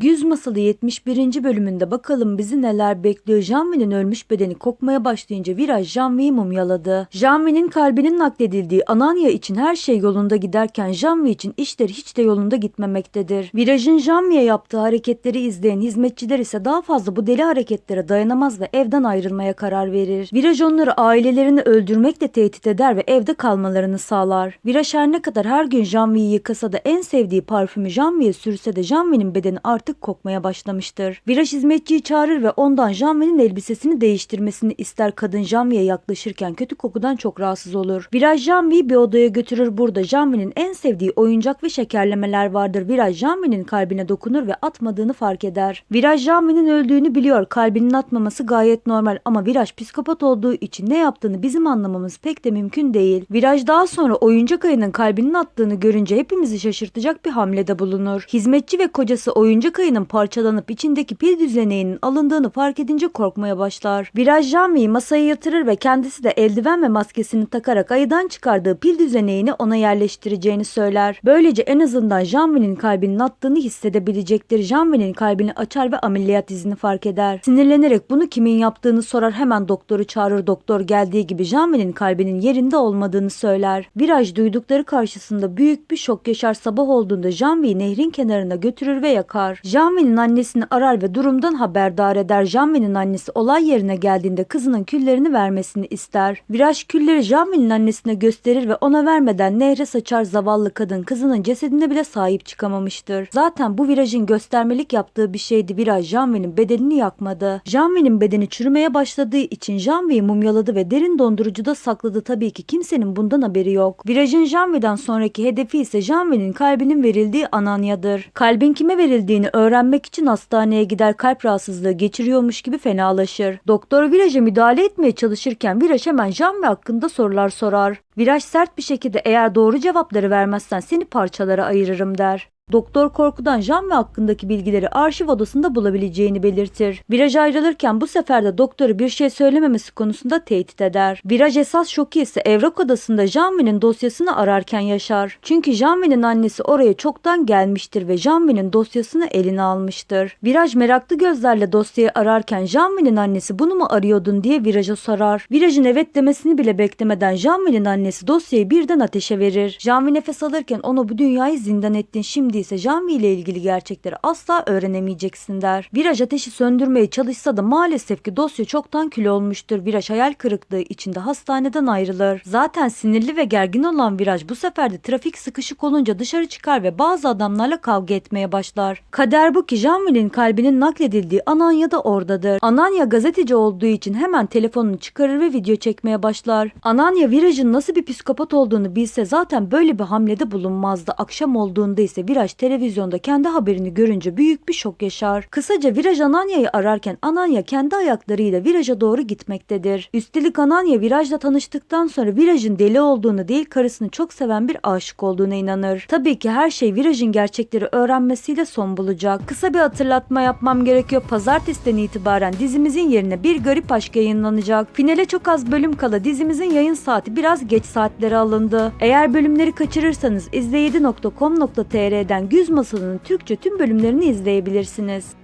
Güz Masalı 71. bölümünde bakalım bizi neler bekliyor. Janvi'nin ölmüş bedeni kokmaya başlayınca Viraj Janvi'yi mumyaladı. Janvi'nin kalbinin nakledildiği Ananya için her şey yolunda giderken Janvi için işleri hiç de yolunda gitmemektedir. Viraj'ın Janvi'ye yaptığı hareketleri izleyen hizmetçiler ise daha fazla bu deli hareketlere dayanamaz ve evden ayrılmaya karar verir. Viraj onları ailelerini öldürmekle tehdit eder ve evde kalmalarını sağlar. Viraj her ne kadar her gün Janvi'yi yıkasa da en sevdiği parfümü Janvi'ye sürse de Janvi'nin bedeni artık kokmaya başlamıştır. Viraj hizmetçiyi çağırır ve ondan Janvi'nin elbisesini değiştirmesini ister kadın Janvi'ye yaklaşırken kötü kokudan çok rahatsız olur. Viraj Janvi'yi bir odaya götürür burada Janvi'nin en sevdiği oyuncak ve şekerlemeler vardır. Viraj Janvi'nin kalbine dokunur ve atmadığını fark eder. Viraj Janvi'nin öldüğünü biliyor. Kalbinin atmaması gayet normal ama Viraj psikopat olduğu için ne yaptığını bizim anlamamız pek de mümkün değil. Viraj daha sonra oyuncak ayının kalbinin attığını görünce hepimizi şaşırtacak bir hamlede bulunur. Hizmetçi ve kocası oyuncak ayının parçalanıp içindeki pil düzeneğinin alındığını fark edince korkmaya başlar. Viraj Janvi'yi masaya yatırır ve kendisi de eldiven ve maskesini takarak ayıdan çıkardığı pil düzeneğini ona yerleştireceğini söyler. Böylece en azından Janvi'nin kalbinin attığını hissedebilecektir. Janvi'nin kalbini açar ve ameliyat izini fark eder. Sinirlenerek bunu kimin yaptığını sorar hemen doktoru çağırır. Doktor geldiği gibi Janvi'nin kalbinin yerinde olmadığını söyler. Viraj duydukları karşısında büyük bir şok yaşar. Sabah olduğunda Janvi'yi nehrin kenarına götürür ve yakar. Janvi'nin annesini arar ve durumdan haberdar eder. Janvi'nin annesi olay yerine geldiğinde kızının küllerini vermesini ister. Viraj külleri Janvi'nin annesine gösterir ve ona vermeden nehre saçar zavallı kadın kızının cesedine bile sahip çıkamamıştır. Zaten bu virajın göstermelik yaptığı bir şeydi. Viraj Janvi'nin bedenini yakmadı. Janvi'nin bedeni çürümeye başladığı için Janvi'yi mumyaladı ve derin dondurucuda sakladı. Tabii ki kimsenin bundan haberi yok. Virajın Janvi'den sonraki hedefi ise Janvi'nin kalbinin verildiği Ananya'dır. Kalbin kime verildiğini öğrenmek için hastaneye gider kalp rahatsızlığı geçiriyormuş gibi fenalaşır. Doktor Viraj'a müdahale etmeye çalışırken Viraj hemen Janvi hakkında sorular sorar. Viraj sert bir şekilde eğer doğru cevapları vermezsen seni parçalara ayırırım der. Doktor korkudan Janvi hakkındaki bilgileri arşiv odasında bulabileceğini belirtir. Viraj ayrılırken bu sefer de doktoru bir şey söylememesi konusunda tehdit eder. Viraj esas şoku ise evrak odasında Janvi'nin dosyasını ararken yaşar. Çünkü Janvi'nin annesi oraya çoktan gelmiştir ve Janvi'nin dosyasını eline almıştır. Viraj meraklı gözlerle dosyayı ararken Janvi'nin annesi bunu mu arıyordun diye Viraj'a sorar. Viraj'ın evet demesini bile beklemeden Janvi'nin annesi dosyayı birden ateşe verir. Janvi nefes alırken onu bu dünyayı zindan ettin şimdi ise Janvi ile ilgili gerçekleri asla öğrenemeyeceksin der. Viraj ateşi söndürmeye çalışsa da maalesef ki dosya çoktan kül olmuştur. Viraj hayal kırıklığı içinde hastaneden ayrılır. Zaten sinirli ve gergin olan Viraj bu sefer de trafik sıkışık olunca dışarı çıkar ve bazı adamlarla kavga etmeye başlar. Kader bu ki Janvi'nin kalbinin nakledildiği Ananya da oradadır. Ananya gazeteci olduğu için hemen telefonunu çıkarır ve video çekmeye başlar. Ananya Viraj'ın nasıl bir psikopat olduğunu bilse zaten böyle bir hamlede bulunmazdı. Akşam olduğunda ise Viraj televizyonda kendi haberini görünce büyük bir şok yaşar. Kısaca Viraj Ananya'yı ararken Ananya kendi ayaklarıyla viraja doğru gitmektedir. Üstelik Ananya Viraj'la tanıştıktan sonra Viraj'ın deli olduğunu değil karısını çok seven bir aşık olduğuna inanır. Tabii ki her şey Viraj'ın gerçekleri öğrenmesiyle son bulacak. Kısa bir hatırlatma yapmam gerekiyor. Pazartesiden itibaren dizimizin yerine Bir Garip Aşk yayınlanacak. Finale çok az bölüm kala dizimizin yayın saati biraz geç saatlere alındı. Eğer bölümleri kaçırırsanız izleyidi.com.tr'den Güz Masalı'nın Türkçe tüm bölümlerini izleyebilirsiniz.